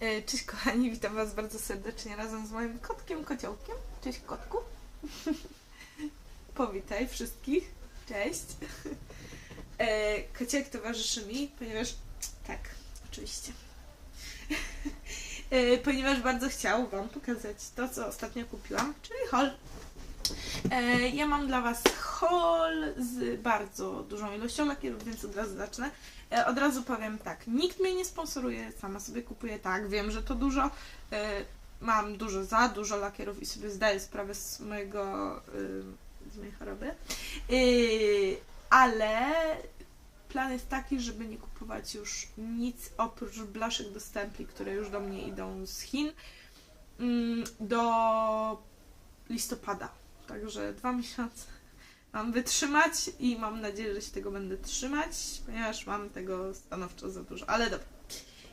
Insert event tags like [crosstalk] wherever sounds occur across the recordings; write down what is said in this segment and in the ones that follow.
E, Cześć kochani, witam Was bardzo serdecznie razem z moim kotkiem, kociołkiem. Cześć kotku. [laughs] Powitaj wszystkich. Cześć. E, Kociak towarzyszy mi, ponieważ... Tak, oczywiście. E, Ponieważ bardzo chciał Wam pokazać to, co ostatnio kupiłam, czyli. E, Ja mam dla Was haul z bardzo dużą ilością lakierów, więc od razu zacznę. E, Od razu powiem tak, nikt mnie nie sponsoruje, sama sobie kupuję, tak, wiem, że to dużo. E, Mam dużo za, dużo lakierów i sobie zdaję sprawę z mojego, y, z mojej choroby. Ale plan jest taki, żeby nie kupować już nic oprócz blaszek do stempli, które już do mnie idą z Chin mm, do listopada. Także dwa miesiące mam wytrzymać i mam nadzieję, że się tego będę trzymać, ponieważ mam tego stanowczo za dużo. Ale dobra,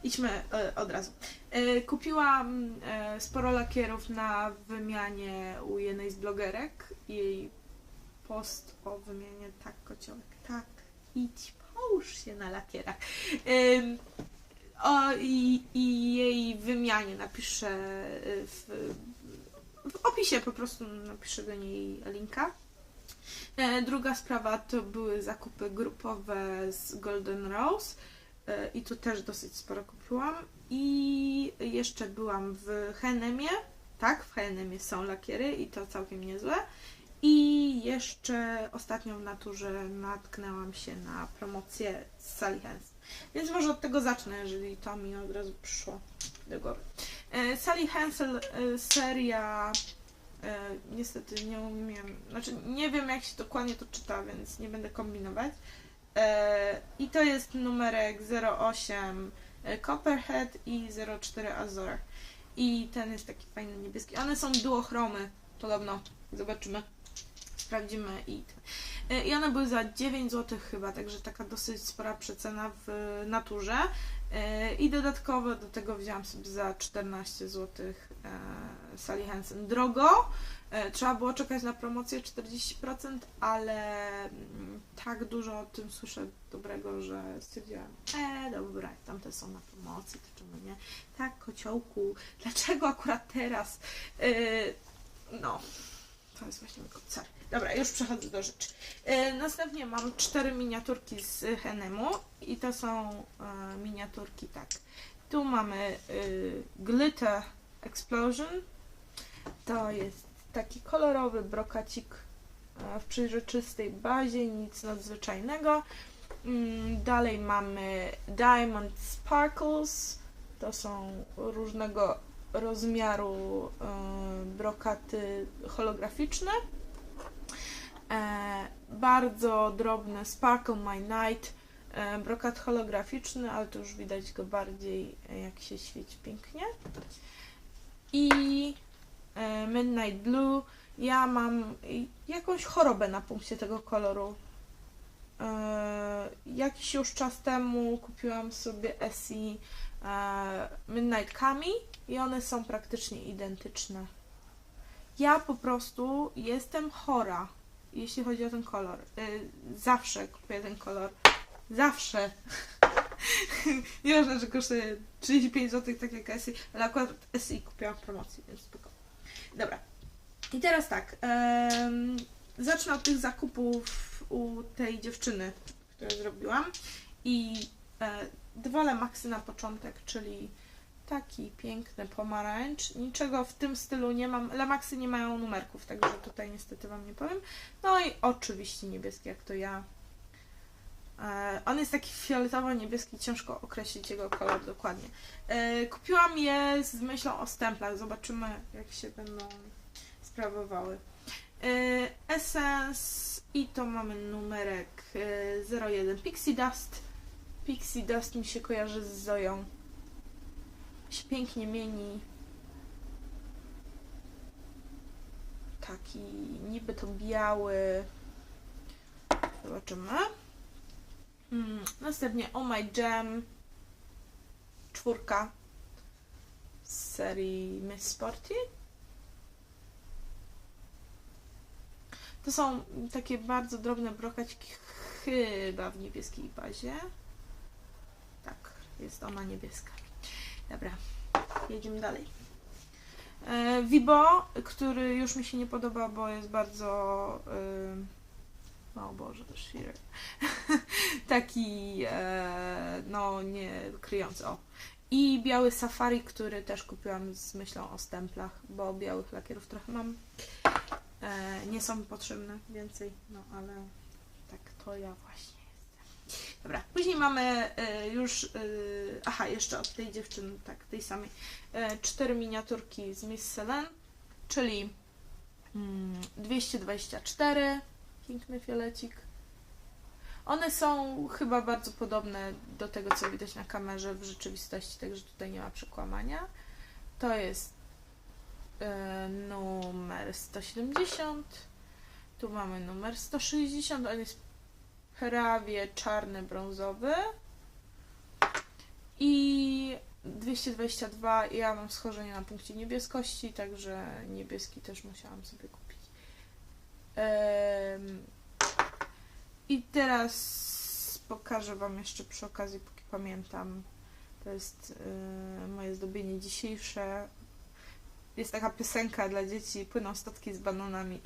idźmy e, od razu. E, kupiłam e, sporo lakierów na wymianie u jednej z blogerek. Jej post o wymianie tak kociołek, tak, idź, połóż się na lakierach. O, i, I jej wymianie napiszę w, w opisie po prostu napiszę do niej linka. E, Druga sprawa to były zakupy grupowe z Golden Rose e, i tu też dosyć sporo kupiłam. I jeszcze byłam w H&M-ie, tak, w H&M-ie są lakiery i to całkiem niezłe. I jeszcze ostatnio w naturze natknęłam się na promocję z Sally Hansen. Więc może od tego zacznę, jeżeli to mi od razu przyszło do głowy. E, Sally Hansel e, seria niestety nie umiem, znaczy nie wiem jak się dokładnie to czyta, więc nie będę kombinować. E, I to jest numerek 08 e, Copperhead i 04 Azor. I ten jest taki fajny niebieski. One są duochromy, podobno. Zobaczymy. Sprawdzimy i. E, I one były za 9 zł chyba, także taka dosyć spora przecena w naturze. E, I dodatkowo do tego wzięłam sobie za 14 zł Sally Hansen. Drogo, e, trzeba było czekać na promocję 40%, ale mm, tak dużo o tym słyszę dobrego, że stwierdziłam, e dobra, tamte są na promocji, to czemu nie? Tak, kociołku, dlaczego akurat teraz? E, no, to jest właśnie mój koncert. Dobra, już przechodzę do rzeczy. E, następnie mam cztery miniaturki z Henemu i to są e, miniaturki tak. Tu mamy e, Glitter Explosion. To jest taki kolorowy brokacik w przejrzystej bazie, nic nadzwyczajnego. Mm, Dalej mamy Diamond Sparkles. To są różnego rozmiaru e, brokaty holograficzne. E, bardzo drobny Sparkle My Night, e, brokat holograficzny, ale tu już widać go bardziej, jak się świeci pięknie. I Midnight Blue. Ja mam jakąś chorobę na punkcie tego koloru. Jakiś już czas temu kupiłam sobie Essie Midnight Kami i one są praktycznie identyczne. Ja po prostu jestem chora, jeśli chodzi o ten kolor. Y, Zawsze kupuję ten kolor. Zawsze. [laughs] Nieważne, że kosztuje 35 zł, tak jak SI, ale akurat SI kupiłam w promocji, więc spoko. Dobra. I teraz tak. em, zacznę od tych zakupów u tej dziewczyny, które zrobiłam. I e, dwa Lemaxy na początek, czyli taki piękny pomarańcz. Niczego w tym stylu nie mam. Lemaxy nie mają numerków, także tutaj niestety Wam nie powiem. No i oczywiście niebieski, jak to ja. E, on jest taki fioletowo-niebieski, ciężko określić jego kolor dokładnie. E, kupiłam je z myślą o stemplach. Zobaczymy, jak się będą sprawowały. E, Essence i to mamy numerek e, 01 Pixie Dust. Pixie Dust mi się kojarzy z Zoją się pięknie mieni. Taki niby to biały. Zobaczymy. Mm, następnie Oh My Jam. Czwórka z serii Miss Sporty. To są takie bardzo drobne brokaciki, chyba w niebieskiej bazie. Tak, jest ona niebieska. Dobra. jedziemy dalej. E, Vibo, który już mi się nie podoba, bo jest bardzo. E, o Boże, Shearer. [laughs] Taki, e, no, nie kryjący. O. I biały safari, który też kupiłam z myślą o stemplach, bo białych lakierów trochę mam. Nie są potrzebne więcej, no ale tak to ja właśnie. Dobra, później mamy e, już, e, aha, jeszcze od tej dziewczyny, tak, tej samej, e, cztery miniaturki z Miss Selen, czyli mm, 224, piękny fiolecik. One są chyba bardzo podobne do tego, co widać na kamerze w rzeczywistości, także tutaj nie ma przekłamania. To jest numer 170. Tu mamy numer 160. On jest prawie czarny, brązowy. I 222. Ja mam schorzenie na punkcie niebieskości, także niebieski też musiałam sobie kupić. I teraz pokażę Wam jeszcze przy okazji, póki pamiętam. To jest e, moje zdobienie dzisiejsze jest taka piosenka dla dzieci, płyną statki z bananami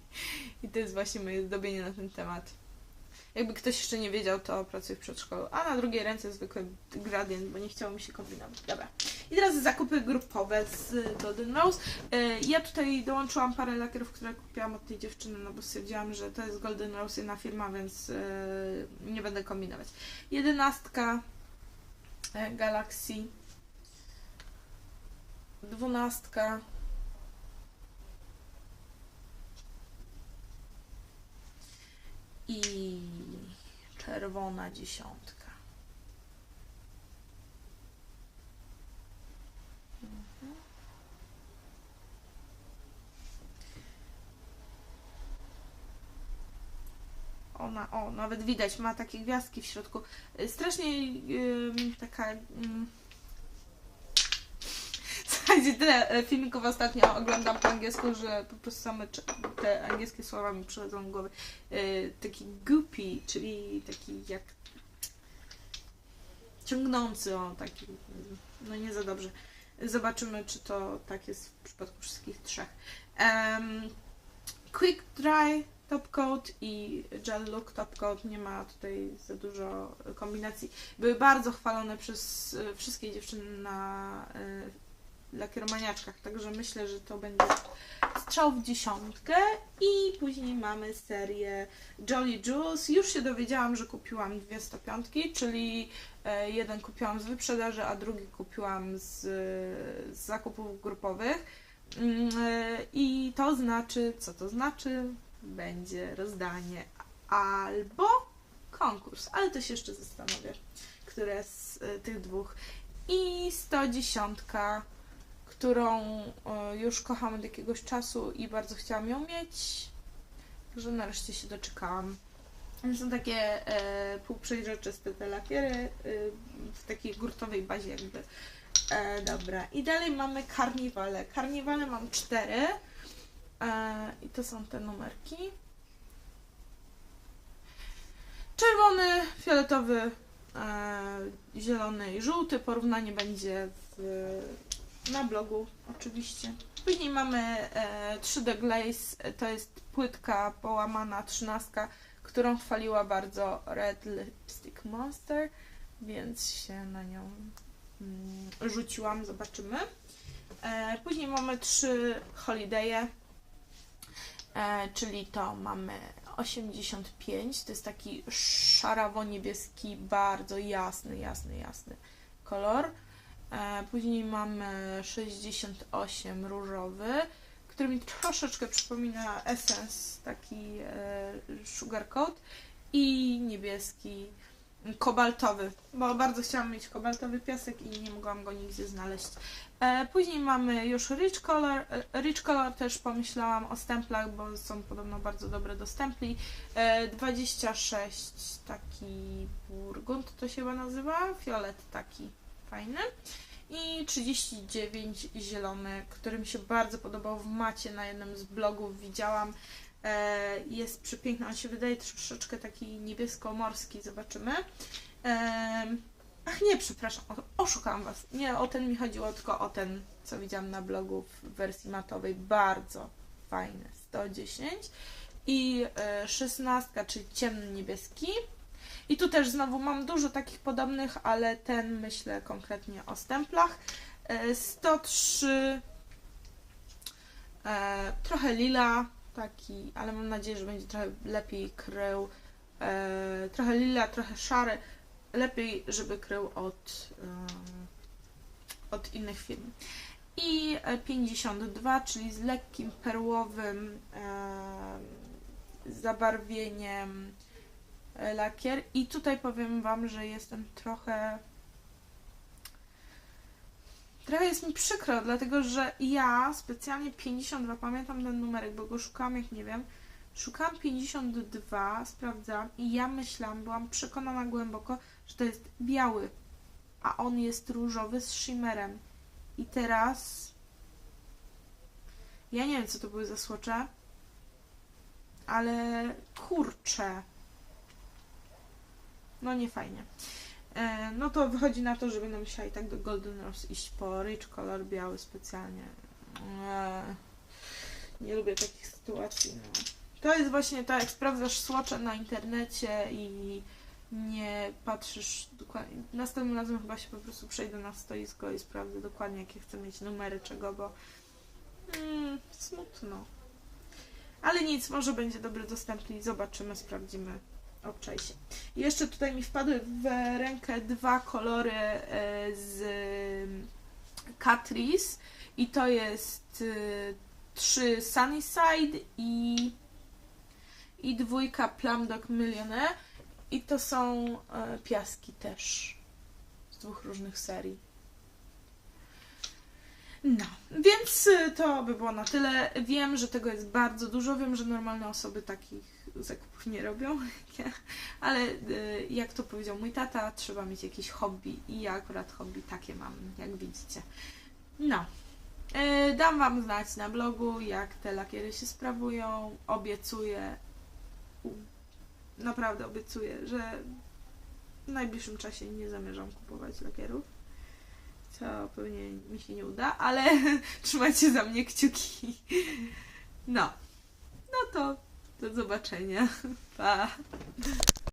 [laughs] i to jest właśnie moje zdobienie na ten temat. Jakby ktoś jeszcze nie wiedział, to pracuję w przedszkolu. A na drugiej ręce zwykły gradient, bo nie chciało mi się kombinować. Dobra. I teraz zakupy grupowe z Golden Rose. E, Ja tutaj dołączyłam parę lakierów, które kupiłam od tej dziewczyny, no bo stwierdziłam, że to jest Golden Rose jedna firma, więc e, nie będę kombinować. Jedenastka e, Galaxy dwunastka. I czerwona dziesiątka. Mhm. Ona, o, nawet widać, ma takie gwiazdki w środku. Y, Strasznie ym, taka. ym, Tyle e, filmików ostatnio oglądam po angielsku, że po prostu same te angielskie słowa mi przychodzą do głowy. E, taki goopy, czyli taki jak ciągnący, o taki, no nie za dobrze. Zobaczymy, czy to tak jest w przypadku wszystkich trzech. Em, quick Dry Top Coat i Gel Look Top Coat nie ma tutaj za dużo kombinacji. Były bardzo chwalone przez e, wszystkie dziewczyny na lakieromaniaczkach, także myślę, że to będzie strzał w dziesiątkę i później mamy serię Jolly Juice. Już się dowiedziałam, że kupiłam dwie 105, czyli e, jeden kupiłam z wyprzedaży, a drugi kupiłam z, z zakupów grupowych. Mm, e, I to znaczy, co to znaczy? Będzie rozdanie albo konkurs, ale to się jeszcze zastanowię, które z e, tych dwóch. I 110 którą e, już kocham od jakiegoś czasu i bardzo chciałam ją mieć. Że nareszcie się doczekałam. Są takie e, półprzeźroczyste te lakiery e, w takiej gurtowej bazie jakby. E, dobra. I dalej mamy karniwale. Karniwale mam cztery. E, I to są te numerki. Czerwony, fioletowy, e, zielony i żółty. Porównanie będzie w na blogu oczywiście. Później mamy e, 3D Glaze, to jest płytka połamana trzynastka, którą chwaliła bardzo Red Lipstick Monster, więc się na nią mm, rzuciłam, zobaczymy. E, później mamy trzy Holidaye, e, czyli to mamy 85, to jest taki szarawo-niebieski, bardzo jasny, jasny, jasny kolor. E, Później mamy 68 różowy, który mi troszeczkę przypomina Essence, taki e, sugar coat i niebieski kobaltowy, bo bardzo chciałam mieć kobaltowy piasek i nie mogłam go nigdzie znaleźć. E, Później mamy już Rich Color. Rich Color też pomyślałam o stemplach, bo są podobno bardzo dobre do stempli. E, 26 taki burgund to się chyba nazywa, fiolet taki fajny. I 39 zielony, który mi się bardzo podobał w macie na jednym z blogów widziałam. E, jest przepiękny, on się wydaje troszeczkę taki niebiesko-morski, zobaczymy. E, Ach nie, przepraszam, oszukałam was. Nie o ten mi chodziło, tylko o ten, co widziałam na blogu w wersji matowej. Bardzo fajny, 110. I e, 16, czyli ciemny niebieski. I tu też znowu mam dużo takich podobnych, ale ten myślę konkretnie o stemplach. E, 103 e, trochę lila, taki, ale mam nadzieję, że będzie trochę lepiej krył. E, trochę lila, trochę szary. Lepiej, żeby krył od, od innych firm. I e, 52, czyli z lekkim perłowym em, zabarwieniem e, lakier. I tutaj powiem Wam, że jestem trochę. Trochę jest mi przykro, dlatego że ja specjalnie 52, pamiętam ten numerek, bo go szukałam, jak nie wiem. Szukałam 52, sprawdzałam i ja myślałam, byłam przekonana głęboko, że to jest biały, a on jest różowy z shimmerem. I teraz. Ja nie wiem, co to były za słocze, ale kurczę. No nie fajnie. E, no to wychodzi na to, że będę musiała i tak do Golden Rose iść po rich color biały specjalnie. E, nie lubię takich sytuacji. No. To jest właśnie tak, jak sprawdzasz słocze na internecie i nie patrzysz dokładnie. Następnym razem chyba się po prostu przejdę na stoisko i sprawdzę dokładnie, jakie chcę mieć numery czego, bo mm, smutno. Ale nic, może będzie dobry dostęp i zobaczymy, sprawdzimy. Obczaj się. Jeszcze tutaj mi wpadły w rękę dwa kolory e, z Catrice i to jest e, trzy Sunnyside i i dwójka Plum Dog Millionaire i to są e, piaski też z dwóch różnych serii. No, więc y, to by było na tyle. Wiem, że tego jest bardzo dużo. Wiem, że normalne osoby takich zakupów nie robią, [laughs] ale y, jak to powiedział mój tata, trzeba mieć jakieś hobby i ja akurat hobby takie mam, jak widzicie. No. Y, Dam Wam znać na blogu, jak te lakiery się sprawują. Obiecuję, naprawdę obiecuję, że w najbliższym czasie nie zamierzam kupować lakierów co pewnie mi się nie uda, ale [laughs] trzymajcie za mnie kciuki. No. No to do zobaczenia. [laughs] Pa.